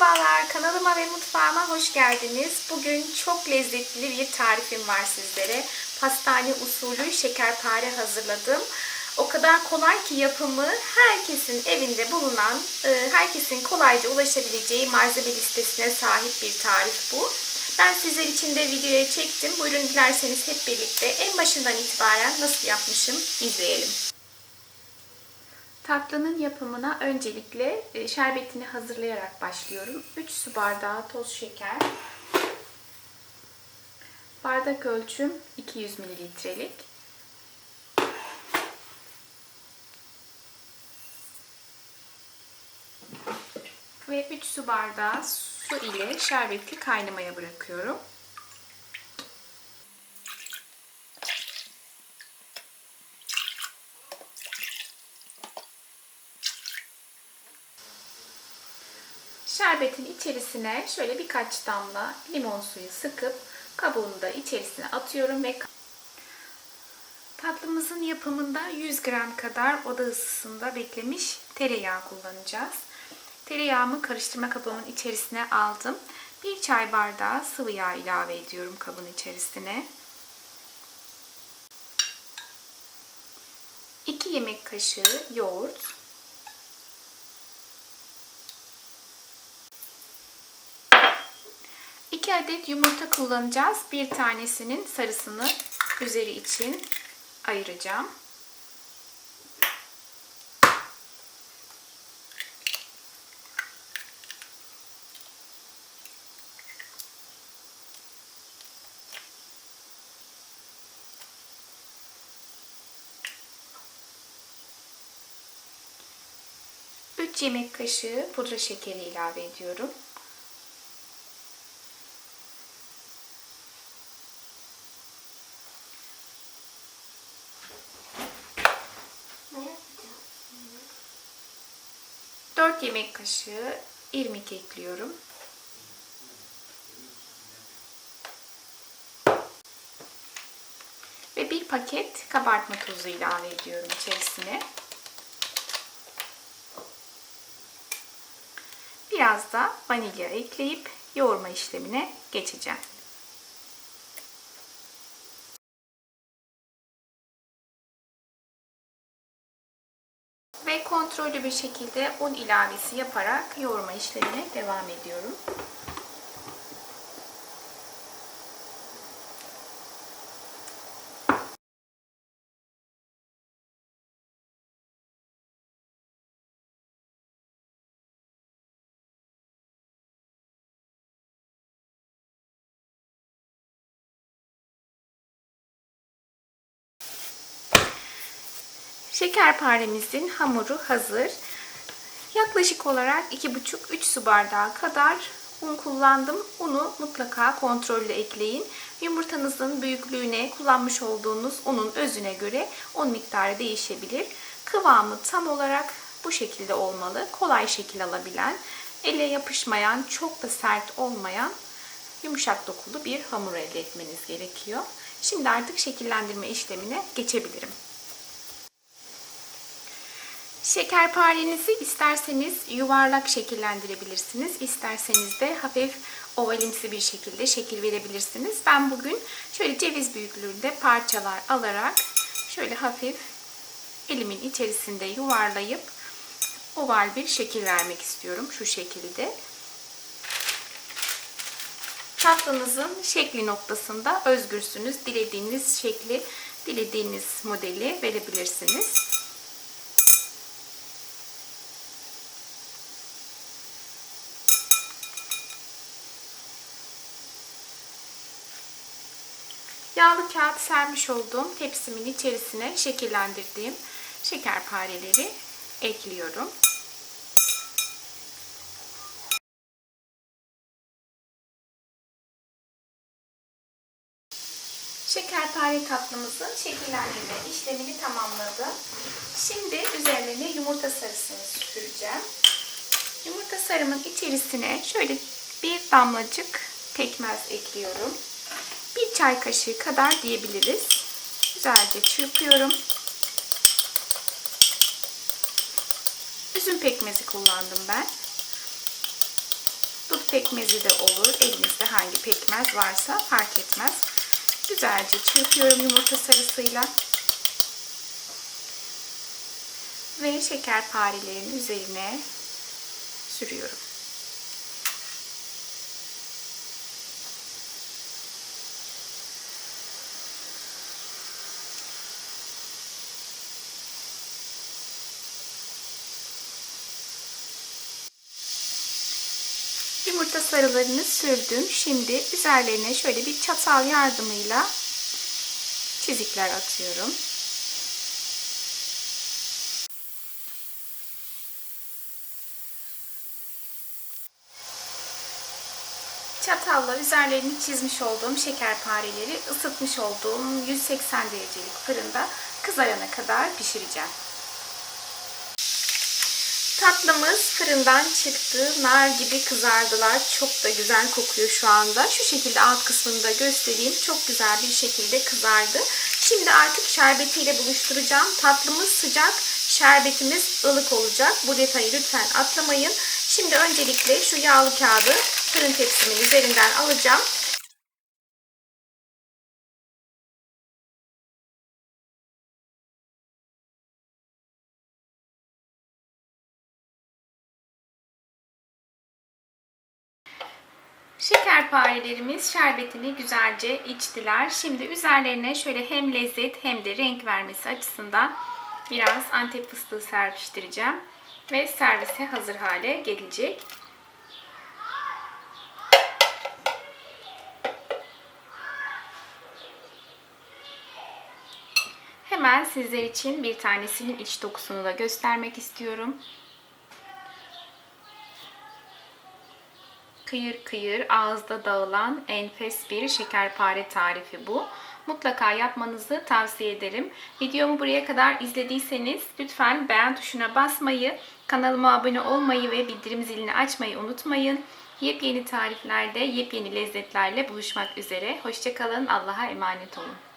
Merhabalar, kanalıma ve mutfağıma hoş geldiniz. Bugün çok lezzetli bir tarifim var sizlere. Pastane usulü şekerpare hazırladım. O kadar kolay ki yapımı herkesin evinde bulunan, e, herkesin kolayca ulaşabileceği malzeme listesine sahip bir tarif bu. Ben sizler için de videoya çektim. Buyurun dilerseniz hep birlikte en başından itibaren nasıl yapmışım izleyelim. Tatlının yapımına öncelikle e, şerbetini hazırlayarak başlıyorum. 3 su bardağı toz şeker. Bardak ölçüm 200 mililitrelik. Ve 3 su bardağı su ile şerbeti kaynamaya bırakıyorum. Şerbetin içerisine şöyle birkaç damla limon suyu sıkıp kabuğunu da içerisine atıyorum ve tatlımızın yapımında 100 gram kadar oda ısısında beklemiş tereyağı kullanacağız. Tereyağımı karıştırma kabımın içerisine aldım. Bir çay bardağı sıvı yağ ilave ediyorum kabın içerisine. 2 yemek kaşığı yoğurt. 2 adet yumurta kullanacağız. Bir tanesinin sarısını üzeri için ayıracağım. Yemek kaşığı pudra şekeri ilave ediyorum. 4 yemek kaşığı irmik ekliyorum. Ve bir paket kabartma tozu ilave ediyorum içerisine. Biraz da vanilya ekleyip yoğurma işlemine geçeceğim. Ve kontrollü bir şekilde un ilavesi yaparak yoğurma işlemine devam ediyorum. Şekerparemizin hamuru hazır. Yaklaşık olarak 2,5-3 su bardağı kadar un kullandım. Unu mutlaka kontrollü ekleyin. Yumurtanızın büyüklüğüne, kullanmış olduğunuz unun özüne göre un miktarı değişebilir. Kıvamı tam olarak bu şekilde olmalı. Kolay şekil alabilen, ele yapışmayan, çok da sert olmayan yumuşak dokulu bir hamur elde etmeniz gerekiyor. Şimdi artık şekillendirme işlemine geçebilirim. Şekerparenizi isterseniz yuvarlak şekillendirebilirsiniz. İsterseniz de hafif ovalimsi bir şekilde şekil verebilirsiniz. Ben bugün şöyle ceviz büyüklüğünde parçalar alarak şöyle hafif elimin içerisinde yuvarlayıp oval bir şekil vermek istiyorum. Şu şekilde. Tatlınızın şekli noktasında özgürsünüz. Dilediğiniz şekli, dilediğiniz modeli verebilirsiniz. Yağlı kağıt sermiş olduğum tepsimin içerisine şekillendirdiğim şekerpareleri ekliyorum. Şekerpare tatlımızın şekillendirme işlemini tamamladım. Şimdi üzerine yumurta sarısını süreceğim. Yumurta sarımın içerisine şöyle bir damlacık pekmez ekliyorum. Bir çay kaşığı kadar diyebiliriz. Güzelce çırpıyorum. Üzüm pekmezi kullandım ben. Dut pekmezi de olur. Elinizde hangi pekmez varsa fark etmez. Güzelce çırpıyorum yumurta sarısıyla. Ve şekerparelerin üzerine sürüyorum. Yumurta sarılarını sürdüm. Şimdi üzerlerine şöyle bir çatal yardımıyla çizikler atıyorum. Çatalla üzerlerini çizmiş olduğum şekerpareleri ısıtmış olduğum 180 derecelik fırında kızarana kadar pişireceğim. Tatlımız fırından çıktı. Nar gibi kızardılar. Çok da güzel kokuyor şu anda. Şu şekilde alt kısmını da göstereyim. Çok güzel bir şekilde kızardı. Şimdi artık şerbetiyle buluşturacağım. Tatlımız sıcak, şerbetimiz ılık olacak. Bu detayı lütfen atlamayın. Şimdi öncelikle şu yağlı kağıdı fırın tepsimin üzerinden alacağım. Şekerparelerimiz şerbetini güzelce içtiler. Şimdi üzerlerine şöyle hem lezzet hem de renk vermesi açısından biraz antep fıstığı serpiştireceğim. Ve servise hazır hale gelecek. Hemen sizler için bir tanesinin iç dokusunu da göstermek istiyorum. Kıyır kıyır ağızda dağılan enfes bir şekerpare tarifi bu. Mutlaka yapmanızı tavsiye ederim. Videomu buraya kadar izlediyseniz lütfen beğen tuşuna basmayı, kanalıma abone olmayı ve bildirim zilini açmayı unutmayın. Yepyeni tariflerde, yepyeni lezzetlerle buluşmak üzere. Hoşçakalın, Allah'a emanet olun.